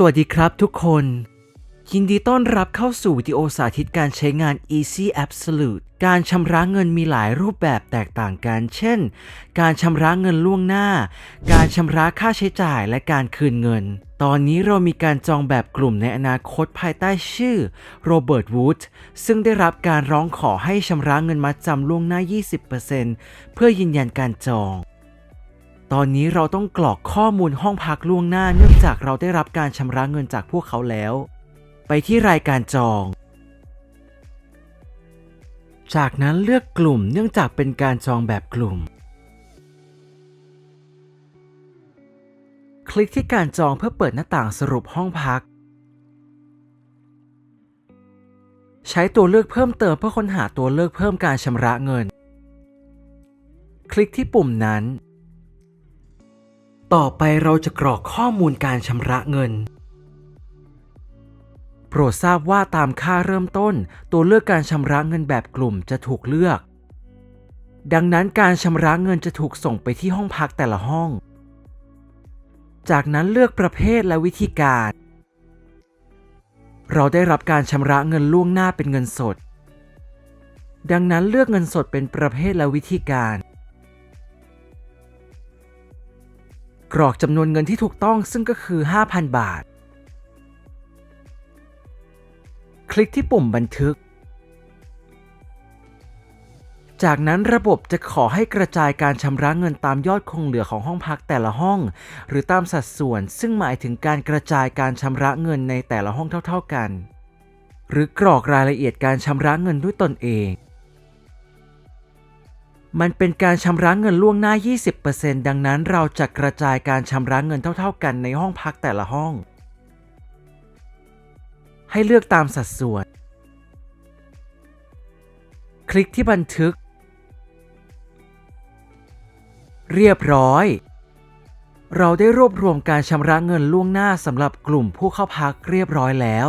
สวัสดีครับทุกคน ยินดีต้อนรับเข้าสู่วิดีโอสาธิตการใช้งาน Easy Absolute การชำระเงินมีหลายรูปแบบแตกต่างกัน เช่น การชำระเงินล่วงหน้า การชำระค่าใช้จ่ายและการคืนเงิน ตอนนี้เรามีการจองแบบกลุ่มในอนาคตภายใต้ชื่อโรเบิร์ตวูดซึ่งได้รับการร้องขอให้ชำระเงินมัดจำล่วงหน้า 20%เพื่อยืนยันการจอง ตอนนี้เราต้องกรอกข้อมูลห้องพักล่วงหน้าเนื่องจากเราได้รับการชำระเงินจากพวกเขาแล้ว ไปที่รายการจอง จากนั้นเลือกกลุ่มเนื่องจากเป็นการจองแบบกลุ่ม คลิกที่การจองเพื่อเปิดหน้าต่างสรุปห้องพัก ใช้ตัวเลือกเพิ่มเติมเพื่อค้นหาตัวเลือกเพิ่มการชำระเงิน คลิกที่ปุ่มนั้น ต่อไปเราจะกรอกข้อมูลการชำระเงิน โปรดทราบว่าตามค่าเริ่มต้น ตัวเลือกการชำระเงินแบบกลุ่มจะถูกเลือก ดังนั้นการชำระเงินจะถูกส่งไปที่ห้องพักแต่ละห้อง จากนั้นเลือกประเภทและวิธีการ เราได้รับการชำระเงินล่วงหน้าเป็นเงินสด ดังนั้นเลือกเงินสดเป็นประเภทและวิธีการ กรอกจำนวนเงินที่ถูกต้องซึ่งก็คือ 5,000 บาท คลิกที่ปุ่มบันทึก จากนั้นระบบจะขอให้กระจายการชำระเงินตามยอดคงเหลือของห้องพักแต่ละห้อง หรือตามสัดส่วน ซึ่งหมายถึงการกระจายการชำระเงินในแต่ละห้องเท่า ๆกัน หรือกรอกรายละเอียดการชำระเงินด้วยตนเอง มันเป็นการชำระเงินล่วงหน้า 20%ดังนั้นเราจะกระจายการชำระเงินเท่า ๆ กันในห้องพักแต่ละห้อง ให้เลือกตามสัดส่วน คลิกที่บันทึก เรียบร้อย เราได้รวบรวมการชำระเงินล่วงหน้าสำหรับกลุ่มผู้เข้าพักเรียบร้อยแล้ว